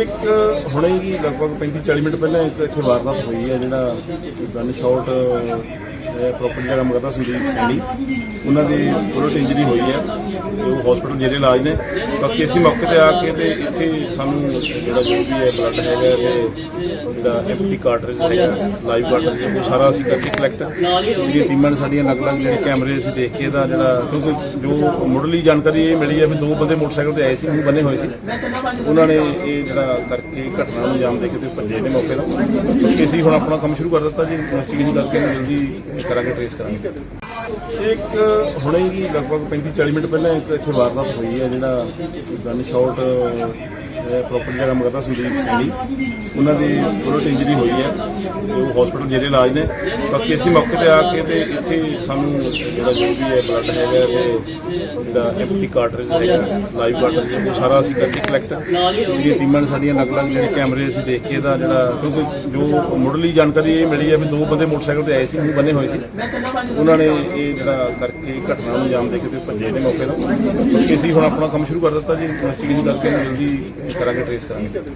ਇੱਕ ਹੁਣੇ ਹੀ ਲਗਭਗ 35 40 ਮਿੰਟ ਪਹਿਲਾਂ ਇੱਕ ਇੱਥੇ ਵਾਰਦਾਤ ਹੋਈ ਹੈ, ਜਿਹੜਾ ਗਨ ਸ਼ਾਟ ਪ੍ਰਾਪਰਟੀ ਦਾ ਕੰਮ ਕਰਦਾ ਸੰਦੀਪ ਸੈਣੀ, ਉਹਨਾਂ ਦੀ ਬੁਲਟ ਇੰਜਰੀ ਹੋਈ ਹੈ। ਜੋ ਉਹ ਹਸਪੀਟਲ ਜਿਹੜੇ ਇਲਾਜ ਨੇ, ਬਾਕੀ ਅਸੀਂ ਮੌਕੇ ਤੇ ਆ ਕੇ ਤੇ ਇੱਥੇ ਸਾਨੂੰ ਜਿਹੜਾ ਜੋ ਵੀ ਹੈ ਬਲੱਡ ਹੈਗਾ ਤੇ ਜਿਹੜਾ ਐਫਟੀ ਕਾਰਟਰੇਜ ਹੈਗਾ ਲਾਈਵ ਕਾਰਟਰੇਜ ਉਹ ਸਾਰਾ ਅਸੀਂ ਕਰਕੇ ਕਲੈਕਟ ਜਿਹੜੀਆਂ ਟੀਮਾਂ ਨੇ ਸਾਡੀਆਂ ਅਲੱਗ-ਅਲੱਗ ਜਿਹੜੇ ਕੈਮਰੇ ਅਸੀਂ ਦੇਖ ਕੇ ਇਹਦਾ ਜਿਹੜਾ ਕਿਉਂਕਿ ਜੋ ਮੁੱਢਲੀ ਜਾਣਕਾਰੀ ਇਹ ਮਿਲੀ ਹੈ ਵੀ ਦੋ ਬੰਦੇ ਮੋਟਰਸਾਈਕਲ ਤੇ ਆਏ ਸੀ ਮੂੰਹ ਬੰਨੇ ਹੋਏ ਸੀ। ਉਹਨਾਂ ਨੇ ਇਹ ਜਿਹੜਾ ਕਰਕੇ ਘਟਨਾ ਨੂੰ ਅੰਜਾਮ ਦੇ ਕੇ ਤੇ ਭੱਜੇ ਨੇ ਮੌਕੇ ਦਾ। ਤੇ ਅਸੀਂ ਹੁਣ ਆਪਣਾ ਕੰਮ ਸ਼ੁਰੂ ਕਰ ਦਿੱਤਾ ਜੀ ਇਨਵੈਸਟੀਗੇਸ਼ਨ ਕਰਕੇ ਜਲਦੀ ਕਰਾਂਗੇ ਟ੍ਰੇਸ ਕਰਾਂਗੇ। ਇੱਕ ਹੁਣੇ ਹੀ ਲਗਭਗ 35 40 ਮਿੰਟ ਪਹਿਲਾਂ ਇੱਕ ਇੱਥੇ ਵਾਰਦਾਤ ਹੋਈ ਹੈ, ਜਿਹੜਾ ਗਨ ਸ਼ਾਟ ਪ੍ਰਾਪਰਟੀ ਦਾ ਕੰਮ ਕਰਦਾ ਸੰਦੀਪ ਸੈਣੀ ਉਹਨਾਂ ਦੀ ਬੁਲਟ ਇੰਜਰੀ ਹੋਈ ਹੈ ਤੇ ਉਹ ਹਸਪੀਟਲ ਜਿਹੜੇ ਇਲਾਜ ਨੇ। ਬਾਕੀ ਅਸੀਂ ਮੌਕੇ ਤੇ ਆ ਕੇ ਤੇ ਇੱਥੇ ਸਾਨੂੰ ਜਿਹੜਾ ਜੋ ਵੀ ਹੈ ਬਲੱਡ ਹੈਗਾ ਤੇ ਜਿਹੜਾ ਐਫਟੀ ਕਾਰਟਰੇਜ ਹੈਗਾ ਲਾਈਵ ਕਾਰਟਰੇਜ ਉਹ ਸਾਰਾ ਅਸੀਂ ਕਰਕੇ ਕਲੈਕਟ ਜਿਹੜੀਆਂ ਟੀਮਾਂ ਨੇ ਸਾਡੀਆਂ ਅਲੱਗ-ਅਲੱਗ ਜਿਹੜੇ ਕੈਮਰੇ ਅਸੀਂ ਦੇਖ ਕੇ ਇਹਦਾ ਜਿਹੜਾ ਕਿਉਂਕਿ ਜੋ ਮੁੱਢਲੀ ਜਾਣਕਾਰੀ ਇਹ ਮਿਲੀ ਹੈ ਵੀ ਦੋ ਬੰਦੇ ਮੋਟਰਸਾਈਕਲ ਤੇ ਆਏ ਸੀ ਮੂੰਹ ਬੰਨੇ ਹੋਏ ਸੀ। ਉਹਨਾਂ ਨੇ ਇਹ ਜਿਹੜਾ ਕਰਕੇ ਘਟਨਾ ਨੂੰ ਅੰਜਾਮ ਦੇ ਕੇ ਤੇ ਭੱਜੇ ਨੇ ਮੌਕੇ ਤੋਂ। ਤੇ ਅਸੀਂ ਹੁਣ ਆਪਣਾ ਕੰਮ ਸ਼ੁਰੂ ਕਰ ਦਿੱਤਾ ਜੀ। ਇਨਵੈਸਟੀਗੇਸ਼ਨ ਕਰਕੇ ਜਲਦੀ ਕਰਾਂਗੇ ਟ੍ਰੇਸ ਕਰਾਂਗੇ।